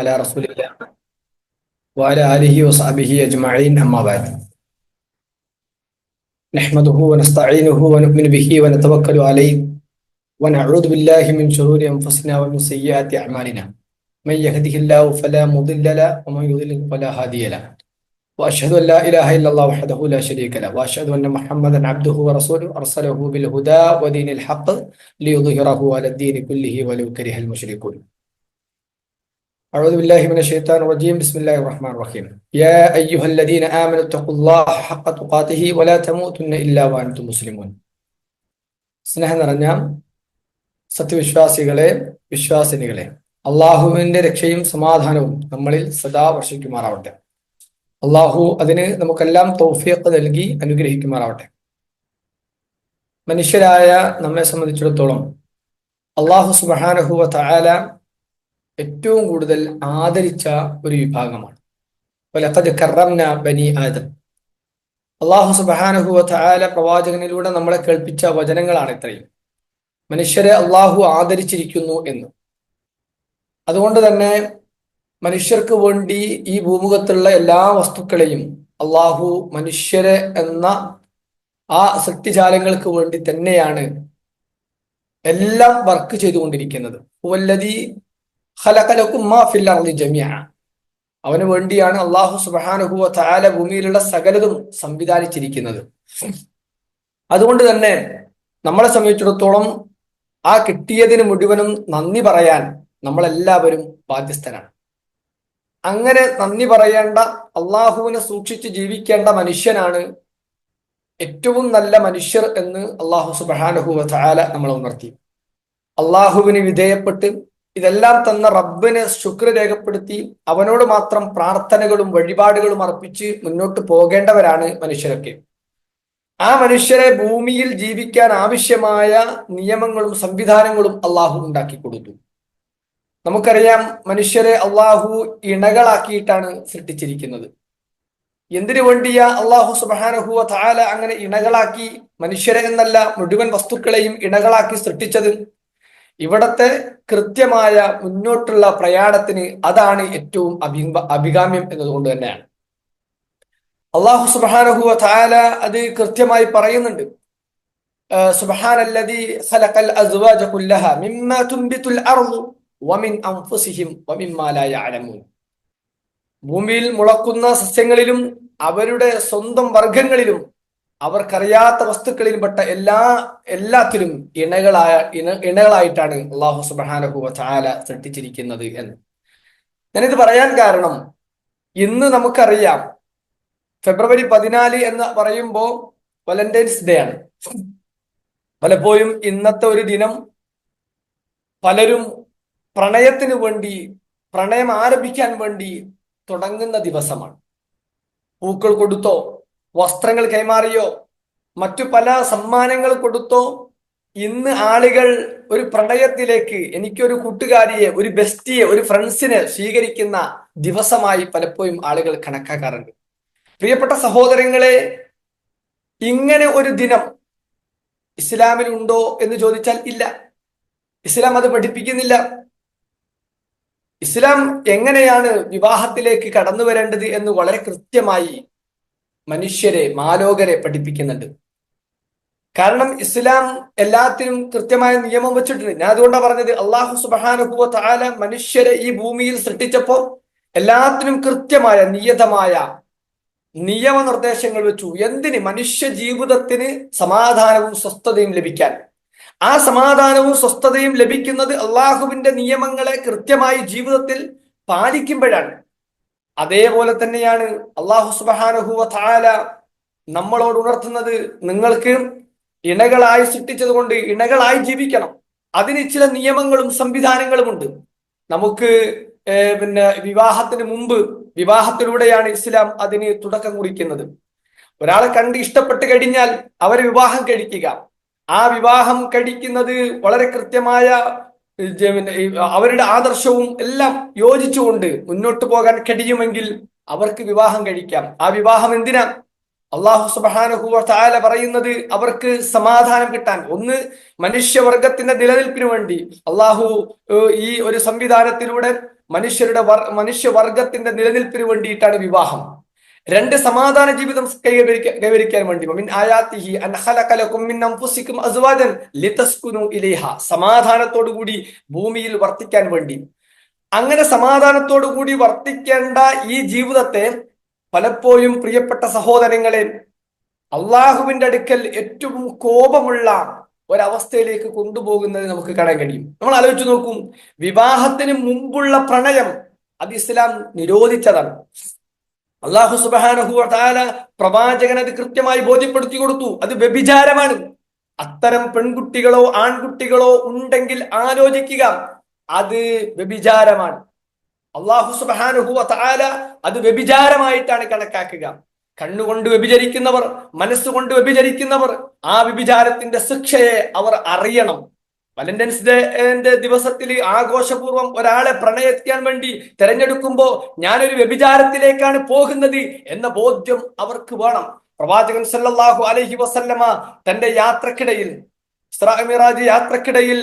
അല റസൂലില്ല വാല അലിഹി വസാബിഹി അജ്മഈൻ അമ്മാബാദ് نحمده ونستعينه ونؤمن به ونتوكل عليه ونعوذ بالله من شرور انفسنا ومن سيئات اعمالنا من يهده الله فلا مضل له ومن يضلل فلا هادي له واشهد ان لا اله الا الله وحده لا شريك له واشهد ان محمدا عبده ورسوله ارسله بالهدى ودين الحق ليظهره على الدين كله ولو كره المشركون أعوذ بالله من الشيطان الرجيم بسم الله الرحمن الرحيم يا أيها الذين آمنوا اتقوا الله حق تقاته ولا تموتن إلا وأنتم مسلمون സ്നേഹം നിറഞ്ഞ സത്യവിശ്വാസികളെ വിശ്വാസിനികളെ അള്ളാഹുവിന്റെ രക്ഷയും സമാധാനവും നമ്മളിൽ സദാ വർഷിക്കുമാറാവട്ടെ അള്ളാഹു അതിന് നമുക്കെല്ലാം തൗഫീഖ് നൽകി അനുഗ്രഹിക്കുമാറാവട്ടെ മനുഷ്യരായ നമ്മെ സംബന്ധിച്ചിടത്തോളം അള്ളാഹു സുബാനഹുവ തആല ഏറ്റവും കൂടുതൽ ആദരിച്ച ഒരു വിഭാഗമാണ്. ബനി ആദം. അള്ളാഹു സുബാനഹുവ പ്രവാചകനിലൂടെ നമ്മളെ കേൾപ്പിച്ച വചനങ്ങളാണ് ഇത്രയും. മനുഷ്യരെ അള്ളാഹു ആദരിച്ചിരിക്കുന്നു എന്ന്. അതുകൊണ്ട് തന്നെ മനുഷ്യർക്ക് വേണ്ടി ഈ ഭൂമുഖത്തുള്ള എല്ലാ വസ്തുക്കളെയും അള്ളാഹു മനുഷ്യരെ എന്ന ആ സൃഷ്ടിജാലങ്ങൾക്ക് വേണ്ടി തന്നെയാണ് എല്ലാം വർക്ക് ചെയ്തുകൊണ്ടിരിക്കുന്നത്. അവന് വേണ്ടിയാണ് അള്ളാഹു സുബ്ഹാനഹു താല ഭൂമിയിലുള്ള സകലതും സംവിധാനിച്ചിരിക്കുന്നത്. അതുകൊണ്ട് തന്നെ നമ്മളെ സംബന്ധിച്ചിടത്തോളം ആ കിട്ടിയതിന് മുഴുവനും നന്ദി പറയാൻ നമ്മളെല്ലാവരും ബാധ്യസ്ഥനാണ് അങ്ങനെ നന്ദി പറയേണ്ട അള്ളാഹുവിനെ സൂക്ഷിച്ച് ജീവിക്കേണ്ട മനുഷ്യനാണ് ഏറ്റവും നല്ല മനുഷ്യർ എന്ന് അള്ളാഹു സുബാനുഹു താല നമ്മളെ ഉണർത്തി. അള്ളാഹുവിന് വിധേയപ്പെട്ട് ഇതെല്ലാം തന്ന റബ്ബിനെ ശുക്ര രേഖപ്പെടുത്തി അവനോട് മാത്രം പ്രാർത്ഥനകളും വഴിപാടുകളും അർപ്പിച്ച് മുന്നോട്ട് പോകേണ്ടവരാണ് മനുഷ്യരൊക്കെ. ആ മനുഷ്യരെ ഭൂമിയിൽ ജീവിക്കാൻ ആവശ്യമായ നിയമങ്ങളും സംവിധാനങ്ങളും അള്ളാഹു ഉണ്ടാക്കി കൊടുത്തു. നമുക്കറിയാം മനുഷ്യരെ അള്ളാഹു ഇണകളാക്കിയിട്ടാണ് സൃഷ്ടിച്ചിരിക്കുന്നത്. എന്തിനു വേണ്ടിയ അള്ളാഹു സുബാനഹുവ താല അങ്ങനെ ഇണകളാക്കി മനുഷ്യരെ എന്നല്ല മുഴുവൻ വസ്തുക്കളെയും ഇണകളാക്കി സൃഷ്ടിച്ചത്? ഇവിടത്തെ കൃത്യമായ മുന്നോട്ടുള്ള പ്രയാണത്തിന് അതാണ് ഏറ്റവും അഭി അഭികാമ്യം എന്നതുകൊണ്ട് തന്നെയാണ്. അള്ളാഹു സുബാനഹുവ താല അത് കൃത്യമായി പറയുന്നുണ്ട്. ഭൂമിയിൽ മുളക്കുന്ന സസ്യങ്ങളിലും അവരുടെ സ്വന്തം വർഗങ്ങളിലും അവർക്കറിയാത്ത വസ്തുക്കളിൽ പെട്ട എല്ലാ എല്ലാത്തിലും ഇണകളായ ഇണ ഇണകളായിട്ടാണ് അള്ളാഹു സുബാനഹു ചാല സൃഷ്ടിച്ചിരിക്കുന്നത് എന്ന്. ഞാനിത് പറയാൻ കാരണം ഇന്ന് നമുക്കറിയാം ഫെബ്രുവരി പതിനാല് എന്ന് പറയുമ്പോൾ വലന്റൈൻസ് ഡേ ആണ്. പലപ്പോഴും ഇന്നത്തെ ഒരു ദിനം പലരും പ്രണയത്തിന് വേണ്ടി പ്രണയം ആരംഭിക്കാൻ വേണ്ടി തുടങ്ങുന്ന ദിവസമാണ്. പൂക്കൾ കൊടുത്തോ വസ്ത്രങ്ങൾ കൈമാറിയോ? മറ്റു പല സമ്മാനങ്ങൾ കൊടുത്തോ? ഇന്ന് ആളുകൾ ഒരു പ്രണയത്തിലേക്ക് എനിക്കൊരു കൂട്ടുകാരിയെ ഒരു ബെസ്റ്റിയെ ഒരു ഫ്രണ്ട്സിനെ സ്വീകരിക്കുന്ന ദിവസമായി പലപ്പോഴും ആളുകൾ കണക്കാക്കാറുണ്ട്. പ്രിയപ്പെട്ട സഹോദരങ്ങളെ ഇങ്ങനെ ഒരു ദിനം ഇസ്ലാമിൽ ഉണ്ടോ എന്ന് ചോദിച്ചാൽ ഇല്ല. ഇസ്ലാം അത് പഠിപ്പിക്കുന്നില്ല. ഇസ്ലാം എങ്ങനെയാണ് വിവാഹത്തിലേക്ക് കടന്നു വരേണ്ടത് എന്ന് വളരെ കൃത്യമായി മനുഷ്യരെ മാലോകരെ പഠിപ്പിക്കുന്നുണ്ട്. കാരണം ഇസ്ലാം എല്ലാത്തിനും കൃത്യമായ നിയമം വെച്ചിട്ടുണ്ട്. ഞാൻ അതുകൊണ്ടാണ് പറഞ്ഞത് അള്ളാഹു സുബാനുഭവ താല മനുഷ്യരെ ഈ ഭൂമിയിൽ സൃഷ്ടിച്ചപ്പോ എല്ലാത്തിനും കൃത്യമായ നിയതമായ നിയമനിർദ്ദേശങ്ങൾ വെച്ചു. എന്തിന്? മനുഷ്യ ജീവിതത്തിന് സമാധാനവും സ്വസ്ഥതയും ലഭിക്കാൻ. ആ സമാധാനവും സ്വസ്ഥതയും ലഭിക്കുന്നത് അള്ളാഹുവിന്റെ നിയമങ്ങളെ കൃത്യമായി ജീവിതത്തിൽ പാലിക്കുമ്പോഴാണ്. അതേപോലെ തന്നെയാണ് അള്ളാഹു സുബാനഹുവ താല നമ്മളോട് ഉണർത്തുന്നത് നിങ്ങൾക്ക് ഇണകളായി സൃഷ്ടിച്ചത് കൊണ്ട് ഇണകളായി ജീവിക്കണം. അതിന് ചില നിയമങ്ങളും സംവിധാനങ്ങളും ഉണ്ട്. നമുക്ക് പിന്നെ വിവാഹത്തിന് മുമ്പ് വിവാഹത്തിലൂടെയാണ് ഇസ്ലാം അതിന് തുടക്കം കുറിക്കുന്നത്. ഒരാളെ കണ്ട് ഇഷ്ടപ്പെട്ട് കഴിഞ്ഞാൽ അവരെ വിവാഹം കഴിക്കുക. ആ വിവാഹം കഴിക്കുന്നത് വളരെ കൃത്യമായ അവരുടെ ആദർശവും എല്ലാം യോജിച്ചുകൊണ്ട് മുന്നോട്ട് പോകാൻ കഴിയുമെങ്കിൽ അവർക്ക് വിവാഹം കഴിക്കാം. ആ വിവാഹം എന്തിനാ? അള്ളാഹു സുബാനഹു താല പറയുന്നത് അവർക്ക് സമാധാനം കിട്ടാൻ. ഒന്ന് മനുഷ്യവർഗത്തിന്റെ നിലനിൽപ്പിന് വേണ്ടി. അള്ളാഹു ഈ ഒരു സംവിധാനത്തിലൂടെ മനുഷ്യരുടെ വർ- മനുഷ്യവർഗത്തിന്റെ നിലനിൽപ്പിന് വേണ്ടിയിട്ടാണ് വിവാഹം. രണ്ട് സമാധാന ജീവിതം കൈവരിക്കാൻ വേണ്ടി. മിൻ ആയാത്തിഹി മിൻ ലിതസ്കുനു സമാധാനത്തോടു കൂടി ഭൂമിയിൽ വർത്തിക്കാൻ വേണ്ടി. അങ്ങനെ സമാധാനത്തോടു കൂടി വർത്തിക്കേണ്ട ഈ ജീവിതത്തെ പലപ്പോഴും പ്രിയപ്പെട്ട സഹോദരങ്ങളെ അള്ളാഹുവിന്റെ അടുക്കൽ ഏറ്റവും കോപമുള്ള ഒരവസ്ഥയിലേക്ക് കൊണ്ടുപോകുന്നത് നമുക്ക് കാണാൻ കഴിയും. നമ്മൾ ആലോചിച്ച് നോക്കും. വിവാഹത്തിന് മുമ്പുള്ള പ്രണയം അത് ഇസ്ലാം നിരോധിച്ചതാണ്. അള്ളാഹു സുബാനഹു താല പ്രവാചകൻ അത് കൃത്യമായി ബോധ്യപ്പെടുത്തി കൊടുത്തു. അത് വ്യഭിചാരമാണ്. അത്തരം പെൺകുട്ടികളോ ആൺകുട്ടികളോ ഉണ്ടെങ്കിൽ ആലോചിക്കുക. അത് വ്യഭിചാരമാണ്. അള്ളാഹു സുബാനുഹു താല അത് വ്യഭിചാരമായിട്ടാണ് കണക്കാക്കുക. കണ്ണുകൊണ്ട് വ്യഭിചരിക്കുന്നവർ മനസ്സുകൊണ്ട് വ്യഭിചരിക്കുന്നവർ ആ വ്യഭിചാരത്തിന്റെ ശിക്ഷയെ അവർ അറിയണം. വാലന്റൈൻസ് ഡേന്റെ ദിവസത്തിൽ ആഘോഷപൂർവം ഒരാളെ പ്രണയിക്കാൻ വേണ്ടി തെരഞ്ഞെടുക്കുമ്പോ ഞാനൊരു വ്യഭിചാരത്തിലേക്കാണ് പോകുന്നത് എന്ന ബോധ്യം അവർക്ക് വേണം. പ്രവാചകൻ സല്ലാഹു അലഹി വസല്ലമ തന്റെ യാത്രക്കിടയിൽ ഇസ്രാമിറാജ് യാത്രക്കിടയിൽ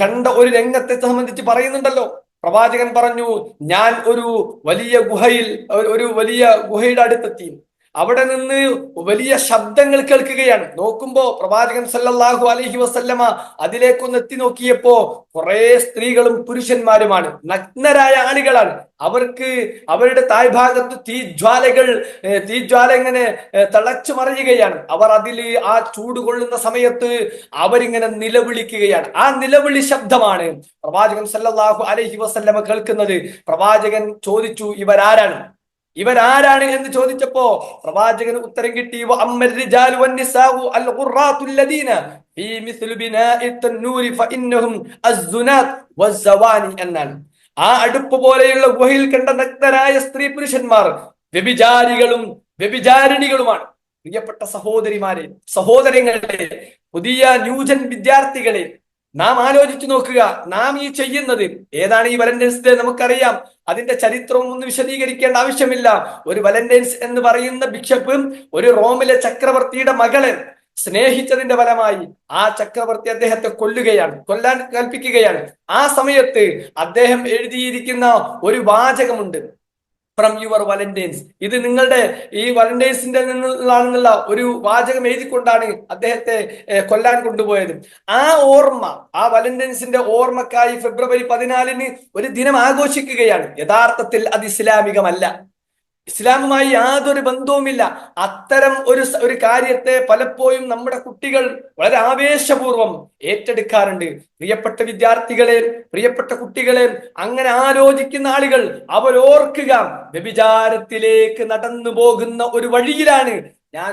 കണ്ട ഒരു രംഗത്തെ സംബന്ധിച്ച് പറയുന്നുണ്ടല്ലോ. പ്രവാചകൻ പറഞ്ഞു ഞാൻ ഒരു വലിയ ഗുഹയിൽ ഒരു വലിയ ഗുഹയുടെ അടുത്തെത്തി. അവിടെ നിന്ന് വലിയ ശബ്ദങ്ങൾ കേൾക്കുകയാണ്. നോക്കുമ്പോ പ്രവാചകൻ സല്ലല്ലാഹു അലൈഹി വസല്ലമ അതിലേക്കൊന്ന് എത്തി നോക്കിയപ്പോ കുറെ സ്ത്രീകളും പുരുഷന്മാരുമാണ്. നഗ്നരായ ആളുകളാണ്. അവർക്ക് അവരുടെ താഴ്ഭാഗത്ത് തീജ്വാലകൾ തീജ്വാല ഇങ്ങനെ തിളച്ചു മറിയുകയാണ്. അവർ അതിൽ ആ ചൂട് കൊള്ളുന്ന സമയത്ത് അവരിങ്ങനെ നിലവിളിക്കുകയാണ്. ആ നിലവിളി ശബ്ദമാണ് പ്രവാചകൻ സല്ലല്ലാഹു അലൈഹി വസല്ലമ കേൾക്കുന്നത്. പ്രവാചകൻ ചോദിച്ചു ഇവരാരാണ്? ഇവരാരാണ് എന്ന് ചോദിച്ചപ്പോ പ്രവാചകന് ഉത്തരം കിട്ടി "വ അമ്മൽ റിജാലു വന്നിസാഉ അൽ ഫീ മിസ്ലു ബിനാഇ ഫഇന്നഹും അസ്സുനാത് വസ്സവാനി എന്നാണ്. ആ അടുപ്പ് പോലെയുള്ള ഗുഹയിൽ കണ്ട നഗ്നരായ സ്ത്രീ പുരുഷന്മാർ വ്യഭിചാരികളും വ്യഭിചാരിണികളുമാണ്. പ്രിയപ്പെട്ട സഹോദരിമാരെ സഹോദരങ്ങളെ പുതിയ ന്യൂജൻ വിദ്യാർത്ഥികളെ നാം ആലോചിച്ചു നോക്കുക. നാം ഈ ചെയ്യുന്നത്. ഏതാണ് ഈ വലന്റൈൻസ് ഡേ നമുക്കറിയാം. അതിന്റെ ചരിത്രവും ഒന്നും വിശദീകരിക്കേണ്ട ആവശ്യമില്ല. ഒരു വലന്റൈൻസ് എന്ന് പറയുന്ന ബിഷപ്പ് ഒരു റോമിലെ ചക്രവർത്തിയുടെ മകളെ സ്നേഹിച്ചതിന്റെ ഫലമായി ആ ചക്രവർത്തി അദ്ദേഹത്തെ കൊല്ലുകയാണ്. കൊല്ലാൻ കൽപ്പിക്കുകയാണ്. ആ സമയത്ത് അദ്ദേഹം എഴുതിയിരിക്കുന്ന ഒരു വാചകമുണ്ട്. ഫ്രം യുവർ വലന്റൈൻസ് ഇത് നിങ്ങളുടെ ഈ വലന്റൈൻസിന്റെ നിന്നുള്ളാണെന്നുള്ള ഒരു വാചകം എഴുതിക്കൊണ്ടാണ് അദ്ദേഹത്തെ കൊല്ലാൻ കൊണ്ടുപോയത്. ആ ഓർമ്മ ആ വലന്റൈൻസിന്റെ ഓർമ്മക്കായി ഫെബ്രുവരി പതിനാലിന് ഒരു ദിനം ആഘോഷിക്കുകയാണ്. യഥാർത്ഥത്തിൽ അത് ഇസ്ലാമികമല്ല. ഇസ്ലാമുമായി യാതൊരു ബന്ധവുമില്ല. അത്തരം ഒരു ഒരു കാര്യത്തെ പലപ്പോഴും നമ്മുടെ കുട്ടികൾ വളരെ ആവേശപൂർവം ഏറ്റെടുക്കാറുണ്ട്. പ്രിയപ്പെട്ട വിദ്യാർത്ഥികളെ പ്രിയപ്പെട്ട കുട്ടികളെ അങ്ങനെ ആലോചിക്കുന്ന ആളുകൾ അവരോർക്കുക വ്യഭിചാരത്തിലേക്ക് നടന്നു പോകുന്ന ഒരു വഴിയിലാണ് ഞാൻ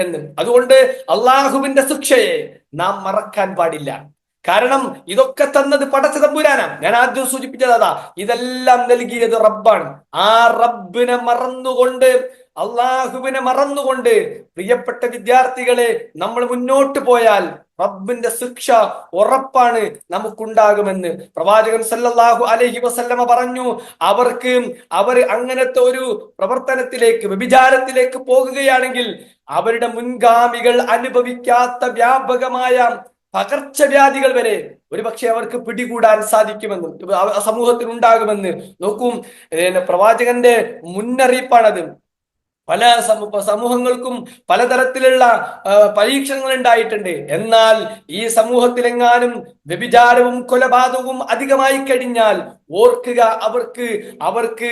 എന്ന്. അതുകൊണ്ട് അള്ളാഹുവിന്റെ ശിക്ഷയെ നാം മറക്കാൻ പാടില്ല. കാരണം ഇതൊക്കെ തന്നത് പടച്ച തമ്പുരാനാണ് ഞാൻ ആദ്യം സൂചിപ്പിച്ചത് അതാ ഇതെല്ലാം നൽകിയത് റബ്ബാണ്. ആ റബ്ബിനെ മറന്നുകൊണ്ട് അള്ളാഹുവിനെ മറന്നുകൊണ്ട് പ്രിയപ്പെട്ട വിദ്യാർത്ഥികളെ നമ്മൾ മുന്നോട്ട് പോയാൽ റബ്ബിന്റെ ശിക്ഷ ഉറപ്പാണ് നമുക്കുണ്ടാകുമെന്ന്. പ്രവാചകൻ സല്ലല്ലാഹു അലൈഹി വസല്ലമ പറഞ്ഞു അവർക്ക് അവർ അങ്ങനത്തെ ഒരു പ്രവർത്തനത്തിലേക്ക് വ്യഭിചാരത്തിലേക്ക് പോകുകയാണെങ്കിൽ അവരുടെ മുൻഗാമികൾ അനുഭവിക്കാത്ത വ്യാപകമായ പകർച്ചവ്യാധികൾ വരെ ഒരുപക്ഷെ അവർക്ക് പിടികൂടാൻ സാധിക്കുമെന്നും സമൂഹത്തിൽ ഉണ്ടാകുമെന്ന് നോക്കും പ്രവാചകന്റെ മുന്നറിയിപ്പാണത്. പല സമൂഹ സമൂഹങ്ങൾക്കും പലതരത്തിലുള്ള പരീക്ഷണങ്ങൾ ഉണ്ടായിട്ടുണ്ട് എന്നാൽ ഈ സമൂഹത്തിലെങ്ങാനും വ്യഭിചാരവും കൊലപാതകവും അധികമായി കഴിഞ്ഞാൽ ഓർക്കുക അവർക്ക് അവർക്ക്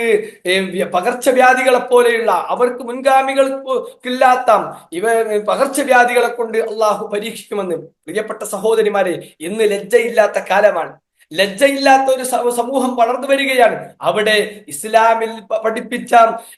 പകർച്ചവ്യാധികളെ പോലെയുള്ള അവർക്ക് മുൻഗാമികൾക്കില്ലാത്ത ഇവ പകർച്ചവ്യാധികളെ കൊണ്ട് അള്ളാഹു പരീക്ഷിക്കുമെന്ന് പ്രിയപ്പെട്ട സഹോദരിമാരെ ഇന്ന് ലജ്ജയില്ലാത്ത കാലമാണ്. ലജ്ജയില്ലാത്ത ഒരു സമൂഹം വളർന്നു വരികയാണ്. അവിടെ ഇസ്ലാമിൽ പഠിപ്പിച്ച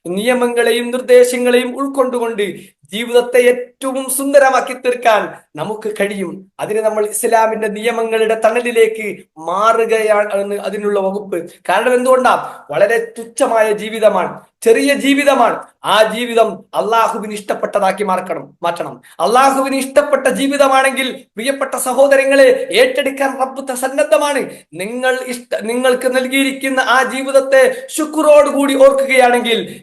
നിയമങ്ങളെയും നിർദ്ദേശങ്ങളെയും ഉൾക്കൊണ്ടുകൊണ്ട് ജീവിതത്തെ ഏറ്റവും സുന്ദരമാക്കി തീർക്കാൻ നമുക്ക് കഴിയും. അതിന് നമ്മൾ ഇസ്ലാമിന്റെ നിയമങ്ങളുടെ തണലിലേക്ക് മാറുകയാണ് അതിനുള്ള വകുപ്പ്. കാരണം എന്തുകൊണ്ടാ? വളരെ തുച്ഛമായ ജീവിതമാണ്. ചെറിയ ജീവിതമാണ്. ആ ജീവിതം അള്ളാഹുവിന് ഇഷ്ടപ്പെട്ടതാക്കി മാർക്കണം മാറ്റണം. അള്ളാഹുവിന് ഇഷ്ടപ്പെട്ട ജീവിതമാണെങ്കിൽ പ്രിയപ്പെട്ട സഹോദരങ്ങളെ ഏറ്റെടുക്കാൻ റബ്ബ് സന്നദ്ധമാണ് നിങ്ങൾ ഇഷ്ട നിങ്ങൾക്ക് നൽകിയിരിക്കുന്ന ആ ജീവിതത്തെ ശുക്രോടുകൂടി ഓർക്കുകയാണെങ്കിൽ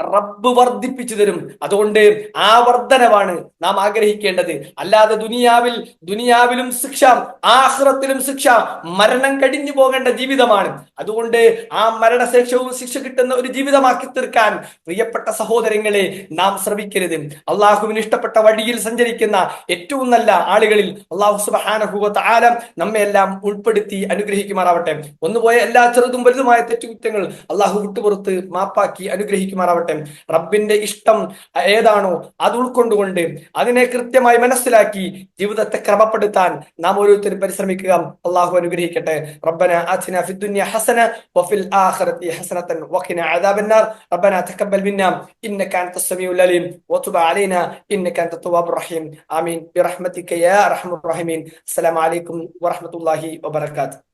റബ്ബ് വർദ്ധിപ്പിച്ചു തരും. അതുകൊണ്ട് ആ വർധനവാണ് നാം ആഗ്രഹിക്കേണ്ടത്. അല്ലാതെ ദുനിയാവിൽ ദുനിയാവിലും ശിക്ഷ ആഹ്റത്തിലും ശിക്ഷ മരണം കഴിഞ്ഞു പോകേണ്ട ജീവിതമാണ്. അതുകൊണ്ട് ആ മരണശേഷവും ശിക്ഷ കിട്ടുന്ന ഒരു ജീവിതമാക്കി തീർക്കാൻ പ്രിയപ്പെട്ട സഹോദരങ്ങളെ നാം ശ്രമിക്കരുത്. അള്ളാഹുവിന് ഇഷ്ടപ്പെട്ട വഴിയിൽ സഞ്ചരിക്കുന്ന ഏറ്റവും നല്ല ആളുകളിൽ അള്ളാഹു സുബാനഹുവത്ത് ആലം നമ്മെ എല്ലാം ഉൾപ്പെടുത്തി അനുഗ്രഹിക്കുമാറാവട്ടെ. ഒന്നുപോയ എല്ലാ ചെറുതും വലുതുമായ തെറ്റുകുറ്റങ്ങൾ അള്ളാഹു വിട്ടുപുറത്ത് മാപ്പാക്കി അനുഗ്രഹിക്കുമാറാവട്ടെ. റബ്ബിന്റെ ഇഷ്ടം ഏതാണോ അത് ഉൾക്കൊണ്ടുകൊണ്ട് അതിനെ കൃത്യമായി മനസ്സിലാക്കി ജീവിതത്തെ ക്രമപ്പെടുത്താൻ നാം ഓരോരുത്തരും പരിശ്രമിക്കുക. അള്ളാഹു അനുഗ്രഹിക്കട്ടെ. റബ്ബന ആതിന ഫി ഹസന വഫിൽ ആഖിറതി ഹസനതൻ വഖിന അദാബന്നാർ റബ്ബന തഖബ്ബൽ മിന്നാ. ഇന്നക അൻത സമീഉൽ അലീം. വതുബ് അലൈനാ. ഇന്നക അൻത തവ്വാബുർ റഹീം. ആമീൻ. ബിറഹ്മതിക യാ അർഹമർ റഹീമീൻ. അസ്സലാമു അലൈക്കും വറഹ്മത്തുള്ളാഹി വബറകാതുഹു.